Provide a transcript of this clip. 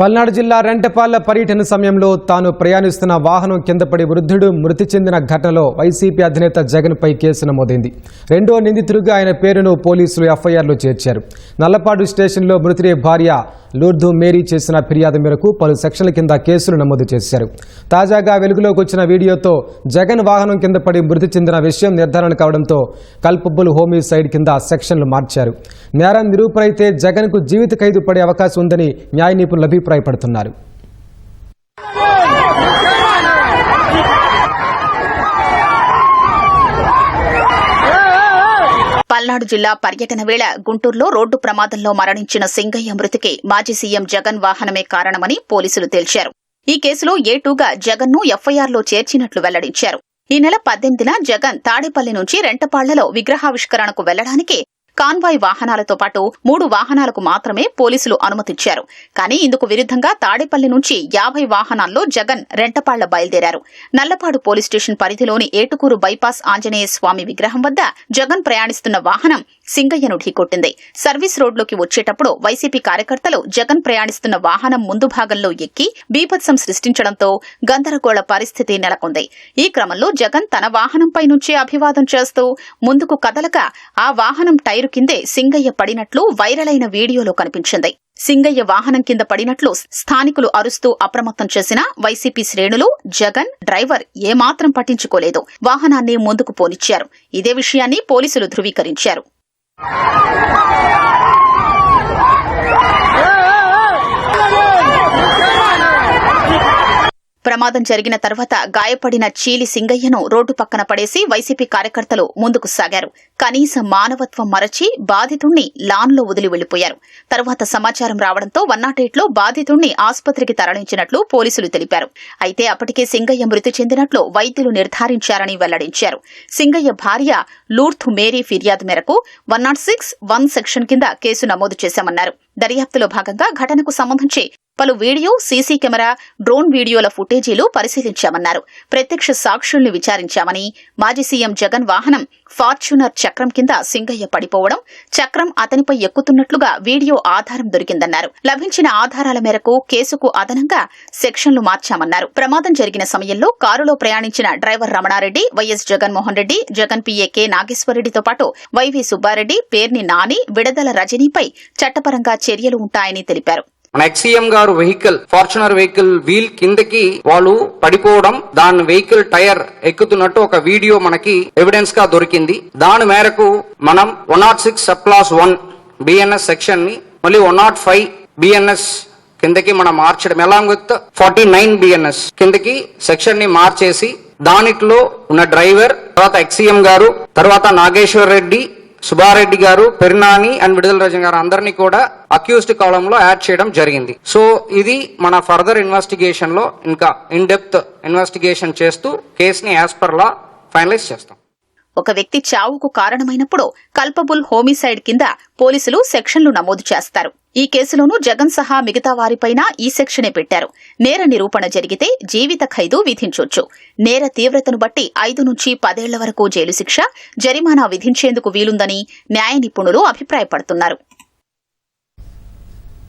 పల్నాడు జిల్లా రెంటపాళ్ళ పర్యటన సమయంలో తాను ప్రయాణిస్తున్న వాహనం కిందపడి వృద్ధుడు మృతి చెందిన ఘటనలో వైసీపీ అధినేత జగన్పై కేసు నమోదైంది. రెండో నిందితుడిగా ఆయన పేరును పోలీసులు ఎఫ్ఐఆర్లో చేర్చారు. నల్లపాడు స్టేషన్లో మృతుడి భార్య లూర్దు మేరీ చేసిన ఫిర్యాదు మేరకు పలు సెక్షన్ల కింద కేసులు నమోదు చేశారు. తాజాగా వెలుగులోకి వచ్చిన వీడియోతో జగన్ వాహనం కింద పడి మృతి చెందిన విషయం నిర్ధారణ కావడంతో కల్పబుల్ హోమిసైడ్ కింద సెక్షన్లు మార్చారు. నేరం నిరూపణైతే జగన్కు జీవిత ఖైదు పడే అవకాశం ఉందని న్యాయ నిపుణులు అభిప్రాయపడుతున్నారు. పల్నాడు జిల్లా పర్యటన వేళ గుంటూరులో రోడ్డు ప్రమాదంలో మరణించిన సింగయ్య మృతికి మాజీ సీఎం జగన్ వాహనమే కారణమని పోలీసులు తేల్చారు. ఈ కేసులో ఏటూగా జగన్ను ఎఫ్ఐఆర్లో చేర్చినట్లు వెల్లడించారు. ఈ నెల పద్దెనిమిదిన జగన్ తాడేపల్లి నుంచి రెంటపాళ్ళలో విగ్రహావిష్కరణకు వెళ్ళడానికి కాన్వాయ్ వాహనాలతో పాటు మూడు వాహనాలకు మాత్రమే పోలీసులు అనుమతిచ్చారు కానీ ఇందుకు విరుద్ధంగా తాడేపల్లి నుంచి యాభై వాహనాల్లో జగన్ రెంటపాళ్ళ బయలుదేరారు. నల్లపాడు పోలీస్ స్టేషన్ పరిధిలోని ఏటుకూరు బైపాస్ ఆంజనేయ స్వామి విగ్రహం వద్ద జగన్ ప్రయాణిస్తున్న వాహనం సింగయ్యను ఢీకొట్టింది. సర్వీస్ రోడ్లోకి వచ్చేటప్పుడు వైసీపీ కార్యకర్తలు జగన్ ప్రయాణిస్తున్న వాహనం ముందు భాగంలో ఎక్కి బీభత్సం సృష్టించడంతో గందరగోళ పరిస్థితి నెలకొంది. ఈ క్రమంలో జగన్ తన వాహనంపై నుంచే అభివాదం చేస్తూ ముందుకు కదలక ఆ వాహనం టైరు కిందే సింగయ్య పడినట్లు వైరల్ అయిన వీడియోలో కనిపించింది. సింగయ్య వాహనం కింద పడినట్లు స్థానికులు అరుస్తూ అప్రమత్తం చేసిన వైసీపీ శ్రేణులు జగన్ డ్రైవర్ ఏమాత్రం పట్టించుకోలేదు. వాహనాన్ని ముందుకు పోనిచ్చారు. ఇదే విషయాన్ని పోలీసులు ధృవీకరించారు. ప్రమాదం జరిగిన తర్వాత గాయపడిన చీలి సింగయ్యను రోడ్డు పక్కన పడేసి వైసీపీ కార్యకర్తలు ముందుకు సాగారు. కనీస మానవత్వం మరచి బాధితుణ్ణి లాన్లో వదిలి వెళ్ళిపోయారు తర్వాత సమాచారం రావడంతో వన్ నాట్లో బాధితుణ్ణి ఆసుపత్రికి తరలించినట్లు పోలీసులు తెలిపారు. అయితే అప్పటికే సింగయ్య మృతి చెందినట్లు వైద్యులు నిర్ధారించారని వెల్లడించారు. సింగయ్య భార్య లూర్త్ మేరీ ఫిర్యాదు మేరకు one nought six one section కింద కేసు నమోదు చేశామన్నారు. దర్యాప్తులో భాగంగా ఘటనకు సంబంధించి పలు వీడియో సీసీ కెమెరా డ్రోన్ వీడియోల ఫుటేజీలు పరిశీలించామన్నారు. ప్రత్యక్ష సాక్షుల్ని విచారించామని మాజీ సీఎం జగన్ వాహనం ఫార్చ్యూనర్ చక్రం కింద సింగయ్య పడిపోవడం చక్రం అతనిపై ఎక్కుతున్నట్లుగా వీడియో ఆధారం దొరికిందన్నారు. లభించిన ఆధారాల మేరకు కేసుకు అదనంగా సెక్షన్లు మార్చామన్నారు. ప్రమాదం జరిగిన సమయంలో కారులో ప్రయాణించిన driver Ramanareddy YS Jaganmohan Reddy Jagan PA K నాగేశ్వరరెడ్డితో పాటు వైవి సుబ్బారెడ్డి పేర్ని నాని విడదల రజనీపై చట్టపరంగా చర్యలు ఉంటాయని తెలిపారు. మన ఎక్సీఎం గారు వెహికల్ ఫార్చునర్ వెహికల్ వీల్ కిందకి వాళ్ళు పడిపోవడం దాని వెహికల్ టైర్ ఎక్కుతున్నట్టు ఒక వీడియో మనకి ఎవిడెన్స్గా దొరికింది. దాని మేరకు మనం one nought six sub class one BNS సెక్షన్ని మళ్ళీ వన్ నాట్ ఫైవ్ బిఎన్ఎస్ కిందకి మనం మార్చడం. ఎలా విత్ ఫార్టీ నైన్ బిఎన్ఎస్ కిందకి సెక్షన్ని మార్చేసి దానిట్లో ఉన్న డ్రైవర్ తర్వాత ఎక్సీఎం గారు తర్వాత నాగేశ్వర్ రెడ్డి సుబ్బారెడ్డి గారు పెరినాని అండ్ విడుదల రజన్ గారు అందరినీ కూడా అక్యూస్డ్ కాలంలో యాడ్ చేయడం జరిగింది. సో ఇది మన ఫర్దర్ ఇన్వెస్టిగేషన్లో ఇంకా ఇన్ డెప్త్ ఇన్వెస్టిగేషన్ చేస్తూ కేసుని యాజ్ పర్ లా ఫైనలైజ్ చేస్తాం. ఒక వ్యక్తి చావుకు కారణమైనప్పుడు కల్పబుల్ హోమిసైడ్ కింద పోలీసులు సెక్షన్లు నమోదు చేస్తారు. ఈ కేసులోనూ జగన్ సహా మిగతా వారిపైన ఈ సెక్షనే పెట్టారు. నేర నిరూపణ జరిగితే జీవిత ఖైదు విధించొచ్చు. నేర తీవ్రతను బట్టి ఐదు నుంచి పదేళ్ళ వరకు జైలు శిక్ష జరిమానా విధించేందుకు వీలుందని న్యాయ నిపుణులు అభిప్రాయపడుతున్నారు.